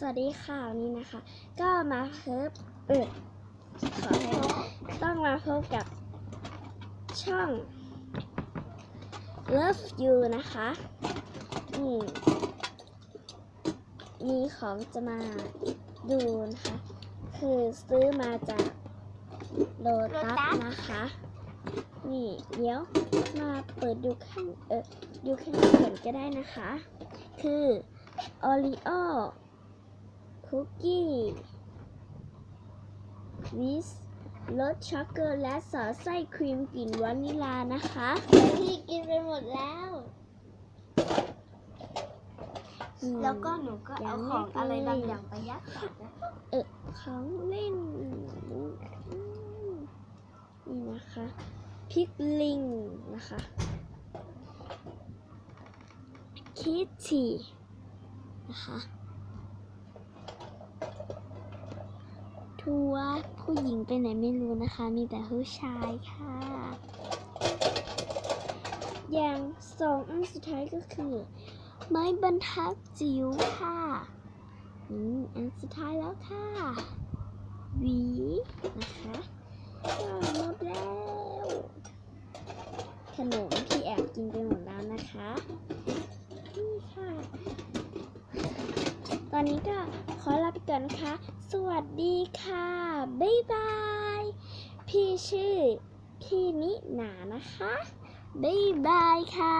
สวัสดีค่ะวันนี้นะคะ ก็มาพบเออขอให้ต้องมาพบกับช่อง Love You นะคะ อืมมีของจะมาดูนะคะ คือซื้อมาจากโลตัสนะคะ นี่เดี๋ยวมาเปิดดูข้างเออดูข้างในก่อนก็ได้นะคะ คือโอรีโอ คุกกี้วิสรสช็อกโกแลตสอดไส้ครีมกลิ่นวานิลานะคะพี่กินไปหมดแล้วอืมแล้วก็หนูก็เอาของอะไรบางอย่างไปยัดปากนะเออของเล่นอืมนี่นะคะพิกลิงนะคะคิตตี้นะคะ ทัวร์ผู้หญิงไปไหนไม่รู้นะคะ มีแต่ผู้ชายค่ะ อย่างสองอันสุดท้ายก็คือ ไม้บรรทัดจิ๋วค่ะอืมอันสุดท้ายแล้วค่ะหวีนะคะก็หมดแล้วขนมที่แอบกินไปหมดแล้วนะคะนี่ค่ะ ตอนนี้ก็ ก่อนนะคะ สวัสดีค่ะ บ๊ายบาย พี่ชื่อ พี่นิหนานะคะ บ๊ายบายค่ะ